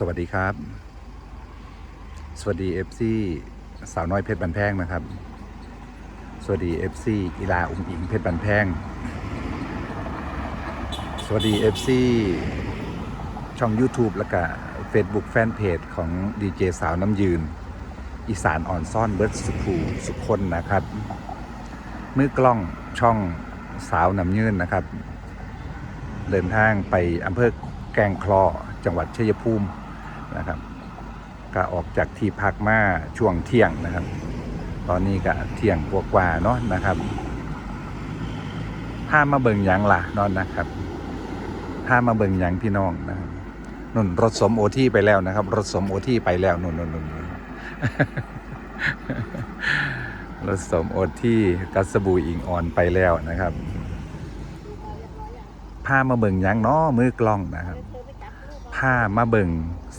สวัสดีครับ สวัสดีเอฟซีสาวน้อยเพชรบันแพงนะครับ สวัสดีเอฟซีอีลาอุ้งอิงเพชรบันแพง สวัสดีเอฟซีช่อง YouTube แล้วก็ Facebook Fanpage ของดีเจสาวน้ำยืน อีสานอ่อนซ่อนเบิร์ดสุขูสุขคนนะครับ มือกล้องช่องสาวน้ำยืนนะครับ เดินทางไปอำเภอแกงคลอจังหวัดชัยภูมิ นะครับ ก็ออกจากที่พักมาช่วงเที่ยงนะครับ ตอนนี้ก็เที่ยงกว่าๆเนาะนะครับพามาเบิ่งยังล่ะเนอนนะครับพามาเบิ่งยังพี่น้องนะครับนุ่นรถสมโอที่ไปแล้วนะครับ รถสมโอที่ไปแล้วนุ่นนุ่นนุ่นรถสมโอที่กัสบูอิงออนไปแล้วนะครับพามาเบิ่งยังเนาะมือกล้องนะครับ พามาเบิ่ง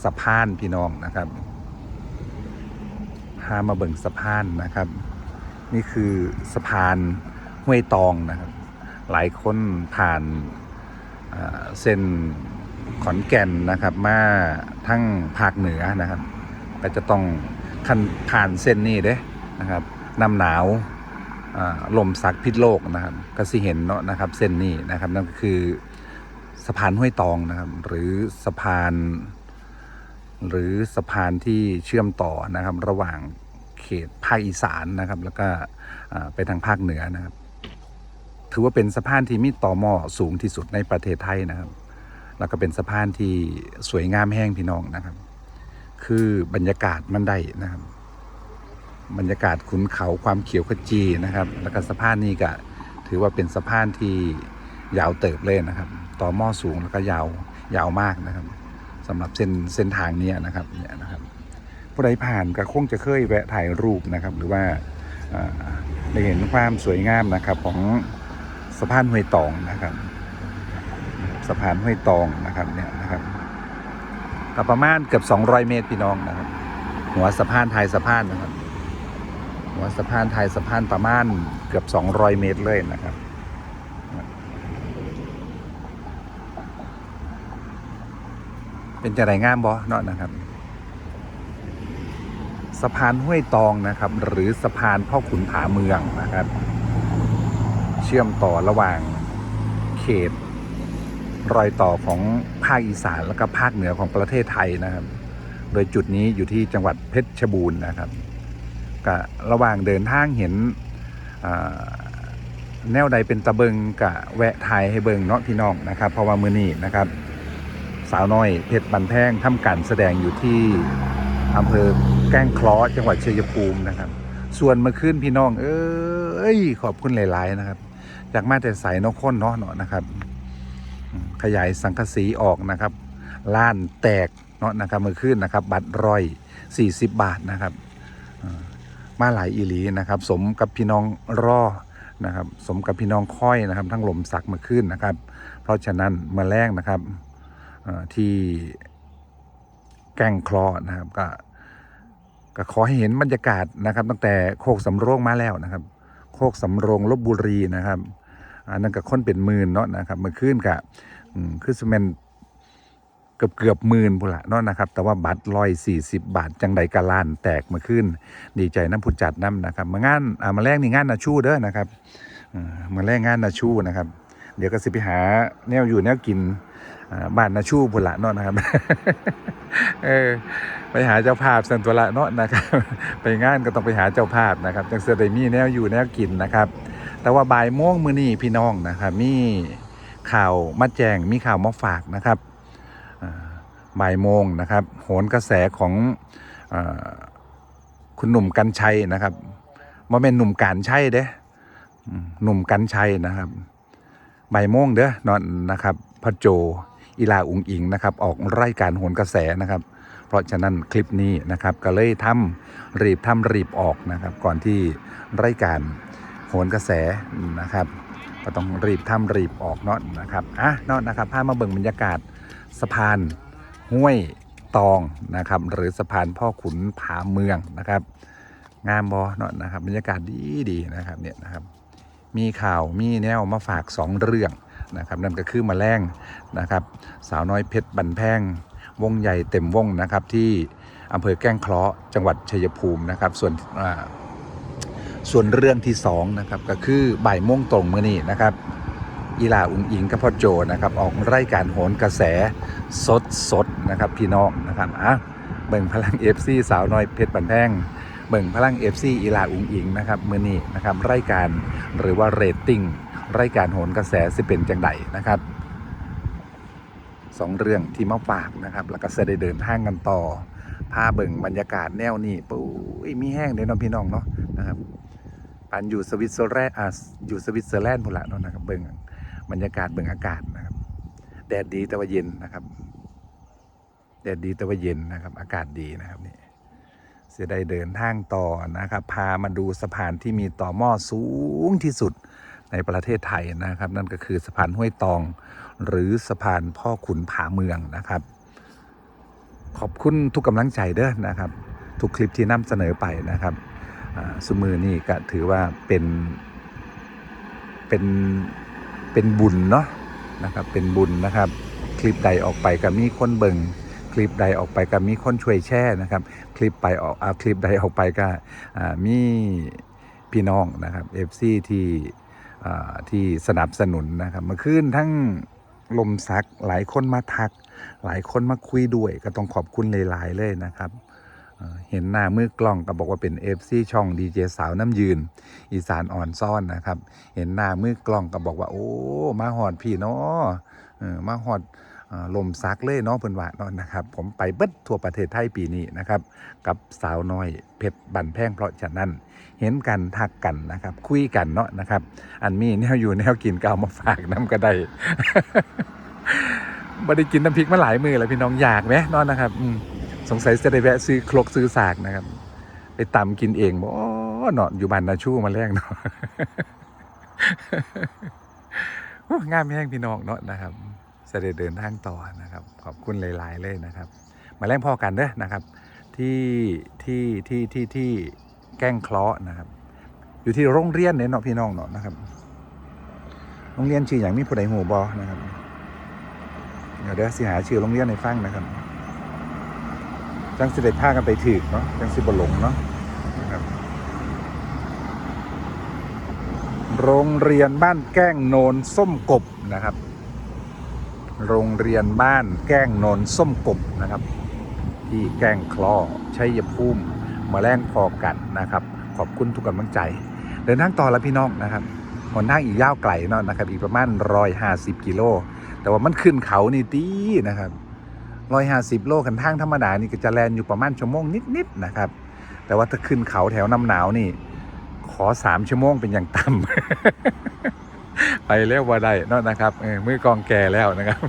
สะพานพี่น้องนะครับพามาเบิ่งสะพานนะครับ นี่คือสะพานห้วยตองนะครับ หลายคนผ่านเส้นขอนแก่นนะครับ มาทั้งภาคเหนือนะครับ ก็จะต้องคันผ่านเส้นนี้เด้นะครับน้ำหนาวลมสักพิษโลกนะครับ ก็สิเห็นเนาะนะครับ เส้นนี้นะครับนั่นก็คือ สะพานห้วยตองนะครับ หรือสะพาน หรือสะพานที่เชื่อมต่อนะครับ ระหว่างเขตภาคอีสานนะครับ แล้วก็ไปทางภาคเหนือนะครับ ถือว่าเป็นสะพานที่มีต่อหม้อสูงที่สุดในประเทศไทยนะครับ แล้วก็เป็นสะพานที่สวยงามแห้งพี่น้องนะครับ คือบรรยากาศมันได้นะครับ บรรยากาศขุนเขาความเขียวขจีนะครับ แล้วก็สะพานนี้ก็ถือว่าเป็นสะพานที่ยาวเติบเลยนะครับ ต่อหม้อสูงแล้วก็ยาวยาวมากนะครับสำหรับเส้นเส้นทางเนี้ยนะครับเนี่ยนะครับผู้ใดผ่านก็คงจะเคยแวะถ่ายรูปนะครับ หรือว่าได้เห็นความสวยงามนะครับของสะพานห้วยตองนะครับ สะพานห้วยตองนะครับเนี่ยนะครับก็ประมาณเกือบ 200 เมตรพี่น้องนะครับ หัวสะพานไทยสะพานนะครับ หัวสะพานไทยสะพานประมาณเกือบ 200 เมตรเลยนะครับ เป็นจะไรงามบอเนาะนะครับ สะพานห้วยตองนะครับ หรือสะพานพ่อขุนผาเมืองนะครับ เชื่อมต่อระหว่างเขต รอยต่อของภาคอีสานและก็ภาคเหนือของประเทศไทยนะครับ โดยจุดนี้อยู่ที่จังหวัดเพชรบูรณ์นะครับก็ระหว่างเดินทางเห็นแนวใดเป็นตะเบิงกะแวะถ่ายให้เบิงเนาะพี่น้องนะครับ เพราะว่ามือนี้นะครับ สาวน้อยเพชรบันแพงทำการแสดงอยู่ที่อำเภอแก้งคลอจังหวัดชัยภูมินะครับ ส่วนเมื่อคืนพี่น้อง เอ้ยขอบคุณหลาย ๆ นะครับ จากมาแต่ใสนกข้นเนาะเนาะนะครับ ขยายสังกะสีออกนะครับล้านแตกเนาะนะครับเมื่อคืนนะครับ บัตรร้อยสี่สิบบาทนะครับมาหลายอีหลีนะครับ สมกับพี่น้องรอนะครับ สมกับพี่น้องค่อยนะครับ ทั้งลมสักเมื่อคืนนะครับ เพราะฉะนั้นเมื่อแรกนะครับ ที่แก้งคลอนะครับ ก็ก็ขอให้เห็นบรรยากาศนะครับ ตั้งแต่โคกสำโรงมาแล้วนะครับ โคกสำโรงลบบุรีนะครับอันนั้นก็ค้นเป็นหมื่นเนาะนะครับเมื่อคืนกะคือสเมนเกือบเกือบหมื่นพุ่นละเนาะนะครับ แต่ว่าบัตรร้อยสี่สิบบาท จังใดกะลานแตกเมื่อคืนดีใจน้ำผู้จัดน้ำนะครับ มางานอ่ามาแรกนี่งานนาชูเด้อนะครับมาแรกงานนาชูนะครับ เดี๋ยวก็สิไปหาแนวอยู่แนวกิน บ้านนาชูพุ่นละเนาะนะครับ เออไปหาเจ้าภาพสันตัวละเนาะนะครับ ไปงานก็ต้องไปหาเจ้าภาพนะครับจังเสือได้มีแนวอยู่แนวกินนะครับ แต่ว่าบ่ายโมงมื้อนี้พี่น้องนะครับ มีข่าวมาแจงมีข่าวมาฝากนะครับบ่ายโมงนะครับ โหนกระแสของอคุณหนุ่มกัญชัยนะครับว่าเป็นหนุ่มการชัยเด้อหนุ่มกัญชัยนะครับบ่ายโมงเด้อนอนนะครับพระโจ อีลาอุงอิงนะครับออกรายการโหนกระแสนะครับ เพราะฉะนั้นคลิปนี้นะครับก็เลยทำรีบทำรีบออกนะครับ ก่อนที่รายการโหนกระแสนะครับก็ต้องรีบทำรีบออกเนาะนะครับอะเนาะนะครับพามาเบิ่งบรรยากาศสะพานห้วยตองนะครับหรือสะพานพ่อขุนผาเมืองนะครับ งามบอเนาะนะครับบรรยากาศดีดีนะครับเนี่ยนะครับ มีข่าวมีแนวมาฝาก 2 เรื่อง นะครับนั่นก็คือมาแรงนะครับ สาวน้อยเพชรบันแพงวงใหญ่เต็มวงนะครับที่อำเภอแก้งเคราะห์จังหวัดชัยภูมินะครับ ส่วนส่วนเรื่องที่สองนะครับก็คือบ่ายโมงตรงมื่อนี้นะครับอีลาอุงอิงกับพ่อโจนะครับออกรายการโหนกระแสสดสดนะครับพี่น้องนะครับอะเบิ่งพลังเอฟซีสาวน้อยเพชรบันแพงเบิ่งพลังเอฟซีอีลาอุงอิงนะครับมื่อนี้นะครับรายการหรือว่าเรตติ้ง รายการโหนกระแสสิเป็นจังไดนะครับสองเรื่องที่มาฝากนะครับ แล้วก็จะได้เดินทางกันต่อพาเบิ่งบรรยากาศแนวนี้ปุ้ยมีแห้งเด้อเนาะพี่น้องเนาะนะครับปันอยู่สวิตเซอร์แลนด์อ่าอยู่สวิตเซอร์แลนด์พุ่นละเนาะนะครับเบิ่งบรรยากาศเบิ่งอากาศนะครับ แดดดีแต่ว่าเย็นนะครับ แดดดีแต่ว่าเย็นนะครับ อากาศดีนะครับนี่เสียได้เดินทางต่อนะครับ พามาดูสะพานที่มีต่อหม้อสูงที่สุด ในประเทศไทยนะครับ นั่นก็คือสะพานห้วยตอง หรือสะพานพ่อขุนผาเมืองนะครับ ขอบคุณทุกกำลังใจเด้อนะครับ ทุกคลิปที่นำเสนอไปนะครับสมือนี่ก็ถือว่าเป็นเป็นเป็นบุญเนาะนะครับเป็นบุญนะครับ คลิปใดออกไปก็มีคนเบิงคลิปใดออกไปก็มีคนช่วยแชร์นะครับ คลิปไปออกอคลิปใดออกไปก็มีพี่น้องนะครับ FC ที่อ่าที่ ที่สนับสนุนนะครับเมื่อคืนทั้งลมซักหลายคนมาทัก หลายคนมาคุยด้วย ก็ต้องขอบคุณหลาย ๆ เลยนะครับเห็นหน้ามือกล้องก็บอกว่าเป็น FC ช่องดีเจสาวน้ำยืน อีสานอ่อนซ่อนนะครับ เห็นหน้ามือกล้องก็บอกว่า โอ้ มาหอดพี่เนาะมาหอด ลมซักเลยเนาะเพิ่นว่าเนาะนะครับ ผมไปเบิดทั่วประเทศไทยปีนี้นะครับ กับสาวน้อยเพชรบันแพงเพราะฉะนั้นเห็นกันทักกันนะครับ คุยกันเนาะนะครับ อันมีแนวอยู่แนวกินก็เอามาฝากน้ำก็ได้บ่ได้กินน้ำพริกมาหลายมือแล้วพี่น้องอยากไหมเนาะนะครับสงสัยจะได้แวะซื้อครกซื้อสากนะครับ ไปตำกินเองบ่เนาะอยู่บ้านนาชูมาแรงเนาะงามแห้งพี่น้องเนาะนะครับ จะได้เดินทางต่อนะครับ ขอบคุณหลาย ๆ เลยนะครับ มาแรงพ่อกันเด้อนะครับ ที่ที่ที่ที่ที่แก้งเคราะห์นะครับ อยู่ที่โรงเรียนเนี่ยเนาะพี่น้องเนาะนะครับ โรงเรียนชื่ออย่างมีผู้ใดหูบอนะครับเดี๋ยวเดี๋ยวสิหาชื่อโรงเรียนในฟังนะครับจังสิเด็ดผ้ากันไปถึกเนาะจังสิบหลงเนาะนะครับโรงเรียนบ้านแก้งโนนส้มกบนะครับ โรงเรียนบ้านแก้งนนส้มกบนะครับ ที่แก้งคลอชัยภูมิมาแรงพอกันนะครับ ขอบคุณทุกกำลังใจเดินทางต่อแล้วพี่น้องนะครับหนทางอีกยาวไกลเนาะนะครับ อีกประมาณร้อยห้าสิบกิโล แต่ว่ามันขึ้นเขานี่ตีนะครับร้อยห้าสิบโลกันทางธรรมดานี่ก็จะแลนอยู่ประมาณชั่วโมงนิดๆนะครับ แต่ว่าถ้าขึ้นเขาแถวน้ำหนาวนี่ ขอสามชั่วโมงเป็นอย่างต่ำ ไปเร็วว่าได้เนาะนะครับเออมือกองแก่แล้วนะครับ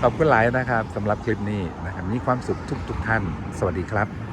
ขอบคุณหลายนะครับสำหรับคลิปนี้นะครับมีความสุขทุกๆท่าน สวัสดีครับ